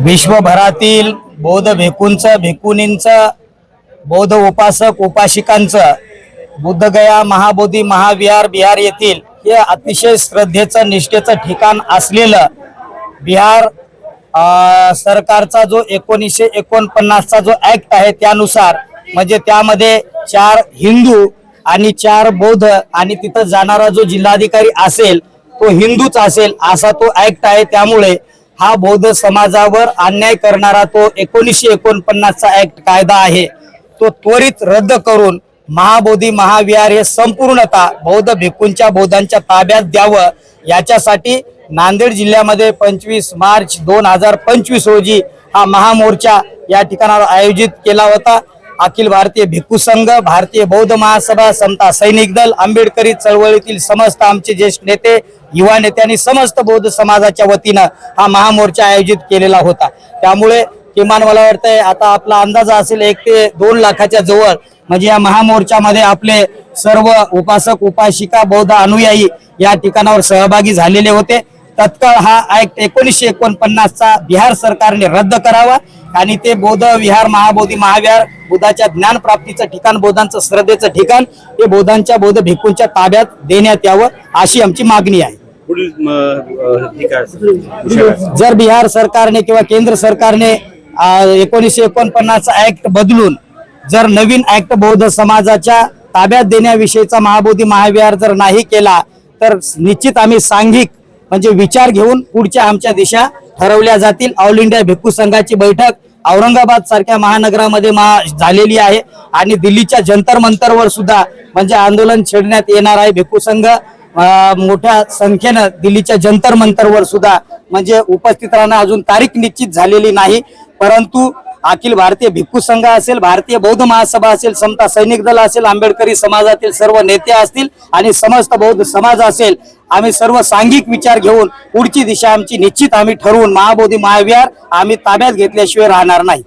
विश्वभरातील बौद्ध भिकूंचं भिकुनींचं बौद्ध उपासक उपासिकांचं बुद्धगया महाबोधी महाविहार बिहार येथील हे अतिशय श्रद्धेचं निष्ठेचं ठिकाण असलेलं बिहार सरकारचा जो एकोणीसशे एकोणपन्नासचा जो ऍक्ट आहे त्यानुसार म्हणजे त्यामध्ये चार हिंदू आणि चार बौद्ध आणि तिथं जाणारा जो जिल्हाधिकारी असेल तो हिंदूच असेल असा तो ऍक्ट आहे. त्यामुळे हा बौद्ध समाजावर अन्याय करणारा तो एकोणीसशे एकोणपन्नासचा ऍक्ट कायदा आहे. तो त्वरित रद्द करून महाबोधी महाविहार हे संपूर्णतः बौद्ध भिक्खूंच्या बौद्धांच्या ताब्यात द्यावं. याच्यासाठी नांदेड जिल्ह्यामध्ये पंचवीस मार्च दोन हजार पंचवीस रोजी हा महामोर्चा या ठिकाणावर आयोजित केला होता. अखिल भारतीय भिक्खू संघ भारतीय बौद्ध महासभा समता सैनिक दल आंबेडकरी चळवळीतील समस्त आमचे ज्येष्ठ नेते युवा नेते आणि समस्त बौद्ध समाजाच्या वतीनं हा महामोर्चा आयोजित केलेला होता. त्यामुळे किमान मला वाटतंय आता आपला अंदाज असेल एक ते दोन लाखाच्या जवळ. म्हणजे या महामोर्चामध्ये आपले सर्व उपासक उपासिका बौद्ध अनुयायी या ठिकाणावर सहभागी झालेले होते. तत्काळ हा ऍक्ट एकोणीसशे एकोणपन्नासचा बिहार सरकारने रद्द करावा. आणि ते बौद्ध विहार महाबोधी महाविहार बुद्धाच्या ज्ञान प्राप्तीचं ठिकाण बौद्धांचं श्रद्धेचं ठिकाण हे बौद्धांच्या बौद्ध भिक्खूंच्या ताब्यात देण्यात यावं अशी आमची मागणी आहे? जर बिहार सरकारने किंवा केंद्र सरकारने एकोणीसशे एकोणपन्नासचा ऍक्ट बदलून जर नवीन ऍक्ट बौद्ध समाजाच्या ताब्यात देण्याविषयीचा महाबोधी महाविहार जर नाही केला तर निश्चित आम्ही सांघिक म्हणजे विचार घेऊन पुढच्या आमच्या दिशा ठरवल्या जातील. ऑल इंडिया भिक्खू संघाची बैठक औरंगाबाद सारख्या महानगरामध्ये महा झालेली आहे. आणि दिल्लीच्या जंतर मंतरवर सुद्धा म्हणजे आंदोलन छेडण्यात येणार आहे. भिक्खू संघ मोठ्या संख्येनं दिल्लीच्या जंतर मंतरवर सुद्धा म्हणजे उपस्थित राहणं अजून तारीख निश्चित झालेली नाही. परंतु अखिल भारतीय भिक्खू संघ असेल भारतीय बौद्ध महासभा असेल समता सैनिक दल असेल आंबेडकरी समाजातील सर्व नेते असतील आणि समस्त बौद्ध समाज असेल आम्ही सर्व सांघिक विचार घेऊन पुढची दिशा आमची निश्चित आम्ही ठरवून महाबोधी महाविहार आम्ही ताब्यात घेतल्याशिवाय राहणार नाही.